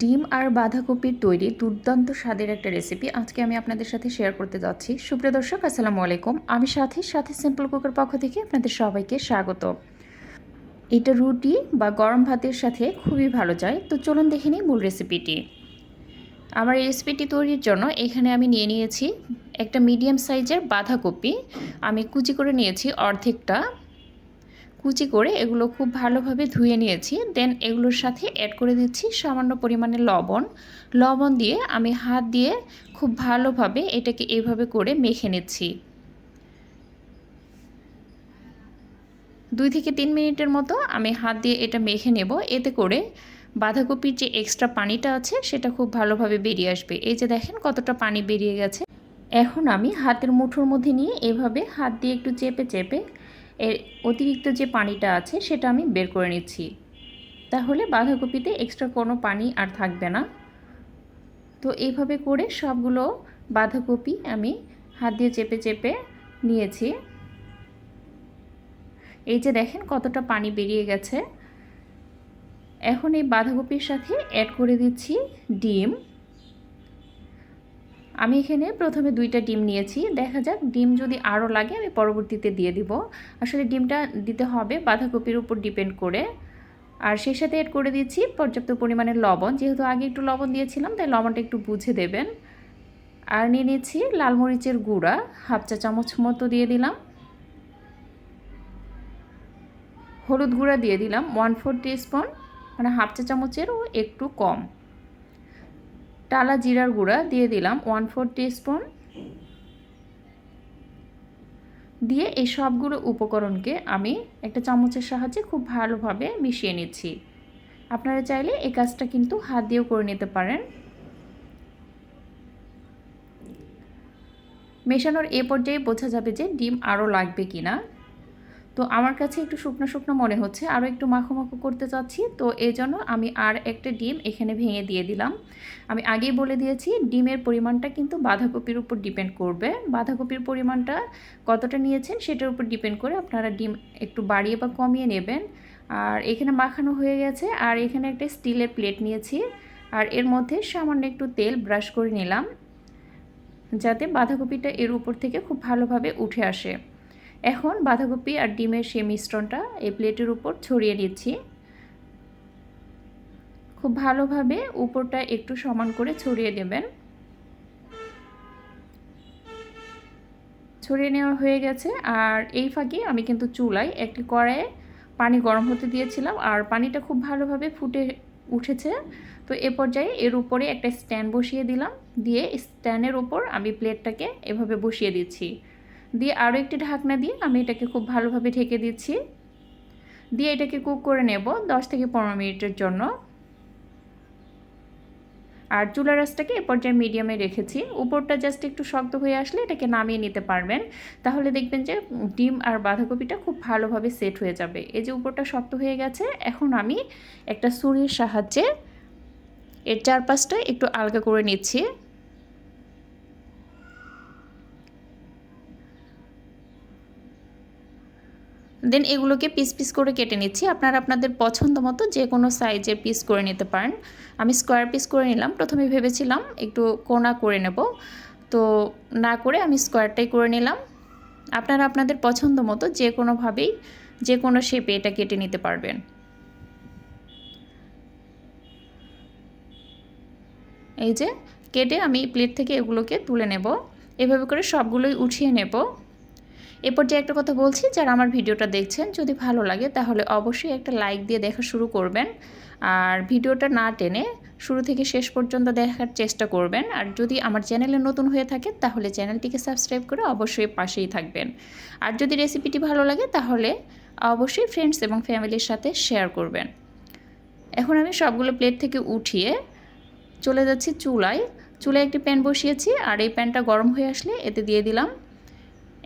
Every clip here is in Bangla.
ডিম আর বাঁধাকপির তৈরি দুর্দান্ত স্বাদের একটা রেসিপি আজকে আমি আপনাদের সাথে শেয়ার করতে যাচ্ছি। সুপ্রিয় দর্শক, আসসালামু আলাইকুম। আমি সাথে সাথে সিম্পল কুকের পক্ষ থেকে আপনাদের সবাইকে স্বাগত। এটা রুটি বা গরম ভাতের সাথে খুবই ভালো যায়। তো চলুন দেখে নিই মূল রেসিপিটি আমার এই রেসিপিটি তৈরির জন্য এখানে আমি নিয়ে নিয়েছি একটা মিডিয়াম সাইজের বাঁধাকপি। আমি কুচি করে নিয়েছি অর্ধেকটা। কুচি করে এগুলো খুব ভালোভাবে ধুয়ে নিয়েছি। দেন এগুলোর সাথে অ্যাড করে দিচ্ছি সামান্য পরিমাণে লবণ। লবণ দিয়ে আমি হাত দিয়ে খুব ভালোভাবে এটাকে এভাবে করে মেখে নিচ্ছি। দুই থেকে তিন মিনিটের মতো আমি হাত দিয়ে এটা মেখে নেব। এতে করে বাঁধাকপির যে এক্সট্রা পানিটা আছে সেটা খুব ভালোভাবে বেরিয়ে আসবে। এই যে দেখেন কতটা পানি বেরিয়ে গেছে। এখন আমি হাতের মুঠোর মধ্যে নিয়ে এভাবে হাত দিয়ে একটু চেপে চেপে এর অতিরিক্ত যে পানিটা আছে, সেটা আমি বের করে নিচ্ছি। তাহলে বাঁধাকপিতে এক্সট্রা কোনো পানি আর থাকবে না। তো এইভাবে করে সবগুলো বাঁধাকপি আমি হাত দিয়ে চেপে চেপে নিয়েছি। এই যে দেখেন কতটা পানি বেরিয়ে গেছে। এখন এই বাঁধাকপির সাথে অ্যাড করে দিচ্ছি ডিম। আমি এখানে প্রথমে দুইটা ডিম নিয়েছি। দেখা যাক ডিম যদি আরও লাগে আমি পরবর্তীতে দিয়ে দিব। আসলে ডিমটা দিতে হবে, বাঁধাকপির উপর ডিপেন্ড করে। আর সেই সাথে অ্যাড করে দিচ্ছি পর্যাপ্ত পরিমাণে লবণ। যেহেতু আগে একটু লবণ দিয়েছিলাম, তাই লবণটা একটু বুঝে দেবেন। আর নিয়ে নিচ্ছি লাল মরিচের গুঁড়া, হাফ চা চামচ মতো দিয়ে দিলাম। হলুদ গুঁড়া দিয়ে দিলাম ওয়ান ফোর স্পুন মানে হাফ চা চামচেরও একটু কম। টালা জিরার গুঁড়া দিয়ে দিলাম ওয়ান ফোর স্পুন দিয়ে এই সবগুলো উপকরণকে আমি একটা চামচের সাহায্যে খুব ভালোভাবে মিশিয়ে নিচ্ছি। আপনারা চাইলে এই কাজটা কিন্তু হাত দিয়েও করে নিতে পারেন। মেশানোর এ পর্যায়ে বোঝা যাবে যে ডিম আরও লাগবে কি না তো আমার কাছে একটু শুকনো শুকনো মনে হচ্ছে আরও একটু মাখো মাখো করতে চাচ্ছি, তো এই জন্য আমি আর একটা ডিম এখানে ভেঙে দিয়ে দিলাম। আমি আগেই বলে দিয়েছি, ডিমের পরিমাণটা কিন্তু বাঁধাকপির উপর ডিপেন্ড করবে। বাঁধাকপির পরিমাণটা কতটা নিয়েছেন সেটার উপর ডিপেন্ড করে আপনারা ডিম একটু বাড়িয়ে বা কমিয়ে নেবেন। আর এখানে মাখানো হয়ে গেছে, আর এখানে একটা স্টিলের প্লেট নিয়েছি, আর এর মধ্যে সামান্য একটু তেল ব্রাশ করে নিলাম, যাতে বাঁধাকপিটা এর উপর থেকে খুব ভালোভাবে উঠে আসে। এখন বাঁধাকপি আর ডিমের সেই মিশ্রণটা এই প্লেটের উপর ছড়িয়ে দিচ্ছি। খুব ভালোভাবে উপরটা একটু সমান করে ছড়িয়ে দেবেন। ছড়িয়ে নেওয়া হয়ে গেছে আর এই ফাঁকে আমি কিন্তু চুলায় একটি কড়াইয়ে পানি গরম হতে দিয়েছিলাম আর পানিটা খুব ভালোভাবে ফুটে উঠেছে। তো এ পর্যায়ে এর উপরে একটা স্ট্যান্ড বসিয়ে দিলাম। দিয়ে স্ট্যান্ডের উপর আমি প্লেটটাকে এভাবে বসিয়ে দিচ্ছি। দিয়ে আরও একটি ঢাকনা দিয়ে আমি এটাকে খুব ভালোভাবে ঢেকে দিচ্ছি। দিয়ে এটাকে কুক করে নেব দশ থেকে পনেরো মিনিটের জন্য। আর চুলা রাসটাকে এ পর্যায়ে মিডিয়ামে রেখেছি। উপরটা জাস্ট একটু শক্ত হয়ে আসলে এটাকে নামিয়ে নিতে পারবেন। তাহলে দেখবেন যে ডিম আর বাঁধাকপিটা খুব ভালোভাবে সেট হয়ে যাবে। এই যে উপরটা শক্ত হয়ে গেছে, এখন আমি একটা সুরির সাহায্যে এর চারপাশটা একটু আলগা করে নিচ্ছি। দেন এগুলোকে পিস পিস করে কেটে নিচ্ছি। আপনারা আপনাদের পছন্দ মতো যে কোনো সাইজের পিস করে নিতে পারেন। আমি স্কোয়ার পিস করে নিলাম। প্রথমে ভেবেছিলাম একটু কোনা করে নেব। তো না করে আমি স্কোয়ারটাই করে নিলাম। আপনারা আপনাদের পছন্দ মতো যে কোনোভাবেই যে কোনো শেপে এটা কেটে নিতে পারবেন। এই যে, কেটে আমি প্লেট থেকে এগুলোকে তুলে নেব। এভাবে করে সবগুলোই উঠিয়ে নেব। এ পর্যায়ে একটা কথা বলছি, যারা আমার ভিডিওটা দেখছেন, যদি ভালো লাগে তাহলে অবশ্যই একটা লাইক দিয়ে দেখা শুরু করবেন। আর ভিডিওটা না টেনে শুরু থেকে শেষ পর্যন্ত দেখার চেষ্টা করবেন। আর যদি আমার চ্যানেলে নতুন হয়ে থাকে তাহলে চ্যানেলটিকে সাবস্ক্রাইব করে অবশ্যই পাশেই থাকবেন। আর যদি রেসিপিটি ভালো লাগে তাহলে অবশ্যই ফ্রেন্ডস এবং ফ্যামিলির সাথে শেয়ার করবেন। এখন আমি সবগুলো প্লেট থেকে উঠিয়ে চলে যাচ্ছি চুলায়। চুলায় একটি প্যান বসিয়েছি, আর এই প্যানটা গরম হয়ে আসলে এতে দিয়ে দিলাম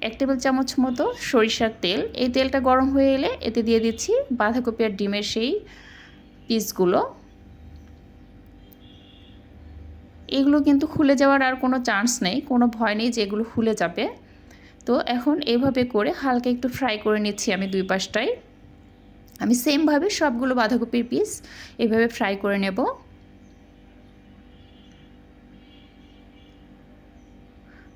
এক টেবিল চামচ মতো সরিষার তেল। এই তেলটা গরম হয়ে এলে এতে দিয়ে দিচ্ছি বাঁধাকপি আর ডিমের সেই পিসগুলো। এগুলো কিন্তু খুলে যাওয়ার আর কোনো চান্স নেই, কোনো ভয় নেই যে এগুলো খুলে যাবে। তো এখন এইভাবে করে হালকা একটু ফ্রাই করে নিচ্ছি আমি দুই পাশটাই আমি সেমভাবে সবগুলো বাঁধাকপির পিস এভাবে ফ্রাই করে নেব।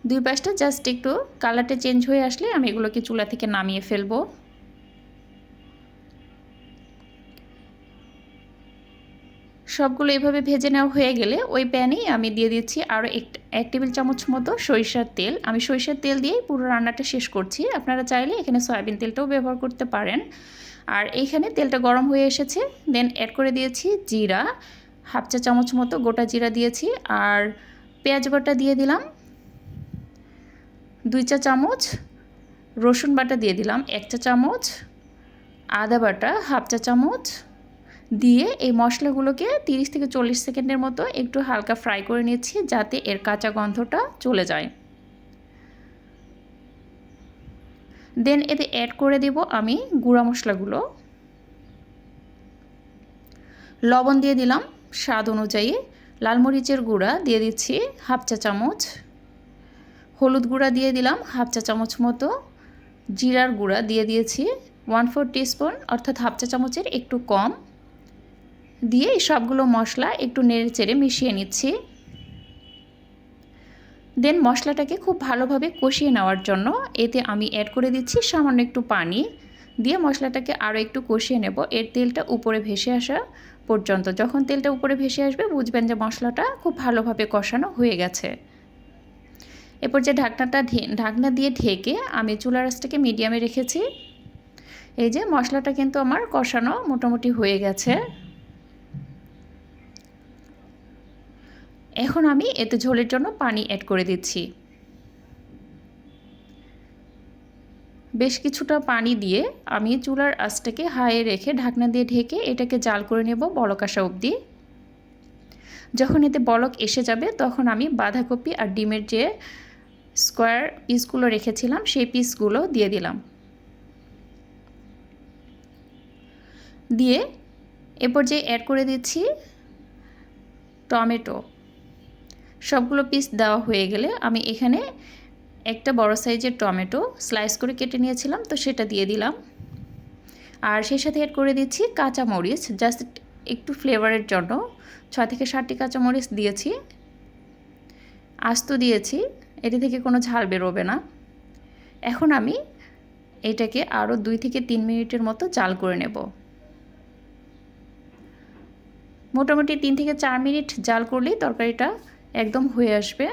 দুই পাশটা জাস্ট একটু কালারটা চেঞ্জ হয়ে আসলে আমি এগুলোকে চুলা থেকে নামিয়ে ফেলব। সবগুলো এভাবে ভেজে নেওয়া হয়ে গেলে ওই প্যানেই আমি দিয়ে দিচ্ছি আরও এক টেবিল চামচ মতো সরিষার তেল। আমি সরিষার তেল দিয়েই পুরো রান্নাটা শেষ করছি। আপনারা চাইলে এখানে সয়াবিন তেলটাও ব্যবহার করতে পারেন। আর এইখানে তেলটা গরম হয়ে এসেছে। দেন অ্যাড করে দিয়েছি জিরা। হাফ চা চামচ মতো গোটা জিরা দিয়েছি। আর পেঁয়াজ বাটা দিয়ে দিলাম। দুই চা চামচ, রসুন বাটা দিয়ে দিলাম এক চা চামচ, আদা বাটা হাফ চা চামচ, দিয়ে এই মশলাগুলোকে 30 থেকে চল্লিশ সেকেন্ডের মতো একটু হালকা ফ্রাই করে নিচ্ছি যাতে এর কাঁচা গন্ধটা চলে যায়। দেন এতে অ্যাড করে দেব আমি গুঁড়া মশলাগুলো। লবণ দিয়ে দিলাম স্বাদ অনুযায়ী, লাল মরিচের গুঁড়া দিয়ে দিচ্ছি হাফ চা চামচ। হলুদ গুঁড়া দিয়ে দিলাম, হাফ চা চামচ মতো। জিরার গুঁড়া দিয়ে দিয়েছি ওয়ান ফোর টিস্পুন অর্থাৎ হাফ চা চামচের একটু কম। দিয়ে এই সবগুলো মশলা একটু নেড়ে চেড়ে মিশিয়ে নিচ্ছি। দেন মশলাটাকে খুব ভালোভাবে কষিয়ে নেওয়ার জন্য এতে আমি অ্যাড করে দিচ্ছি সামান্য একটু পানি। দিয়ে মশলাটাকে আরও একটু কষিয়ে নেব। এর তেলটা উপরে ভেসে আসা পর্যন্ত। যখন তেলটা উপরে ভেসে আসবে, বুঝবেন যে মশলাটা খুব ভালোভাবে কষানো হয়ে গেছে। এরপর যে ঢাকনাটা ঢাকনা দিয়ে ঢেকে আমি চুলা রাসটাকে মিডিয়ামে রেখেছি। এই যে মশলাটা কিন্তু আমার কষানো মোটামুটি হয়ে গেছে। এখন আমি এতে ঝোলের জন্য পানি অ্যাড করে দিচ্ছি। বেশ কিছুটা পানি দিয়ে আমি চুলার আঁচটাকে হাইয়ে রেখে ঢাকনা দিয়ে ঢেকে এটাকে জাল করে নেব বলক আসা অবধি। যখন এতে বলক এসে যাবে তখন আমি বাঁধাকপি আর ডিমের যে স্কোয়ার পিসগুলো রেখেছিলাম, সেই পিসগুলো দিয়ে দিলাম। দিয়ে এরপর যে অ্যাড করে দিচ্ছি, টমেটো। সবগুলো পিস দেওয়া হয়ে গেলে আমি এখানে একটা বড় সাইজের টমেটো স্লাইস করে কেটে নিয়েছিলাম, তো সেটা দিয়ে দিলাম। আর সেই সাথে অ্যাড করে দিচ্ছি কাঁচা মরিচ জাস্ট একটু ফ্লেভারের জন্য। ছয় থেকে ষাটটি কাঁচা মরিচ দিয়েছি। আস্ত দিয়েছি। এটি থেকে কোনো ঝাল বেরোবে না। এখন আমি এটাকে আরও দুই থেকে তিন মিনিটের মতো জাল করে নেব। মোটামুটি তিন থেকে চার মিনিট জাল করলেই তরকারিটা একদম হয়ে আসবে।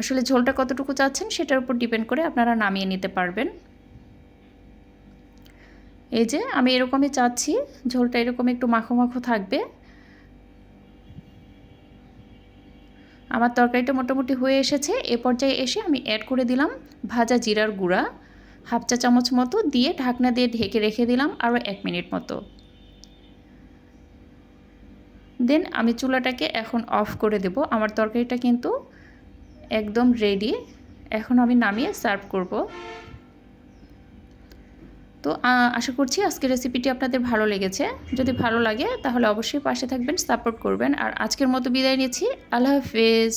আসলে ঝোলটা কতটুকু চাচ্ছেন সেটার উপর ডিপেন্ড করে আপনারা নামিয়ে নিতে পারবেন। এই যে আমি এরকমই চাচ্ছি, ঝোলটা এরকম একটু মাখো মাখো থাকবে। আমার তরকারিটা মোটামুটি হয়ে এসেছে। এ পর্যায়ে এসে আমি অ্যাড করে দিলাম ভাজা জিরার গুঁড়া। হাফ চা চামচ মতো দিয়ে ঢাকনা দিয়ে ঢেকে রেখে দিলাম আরও এক মিনিট মতো। দেন আমি চুলাটাকে এখন অফ করে দেব। আমার তরকারিটা কিন্তু একদম রেডি এখন আমি নামিয়ে সার্ভ করব। তো আশা করছি আজকের রেসিপিটি আপনাদের ভালো লেগেছে। যদি ভালো লাগে তাহলে অবশ্যই পাশে থাকবেন সাপোর্ট করবেন। আর আজকের মতো বিদায় নিচ্ছি। আল্লাহ হাফেজ।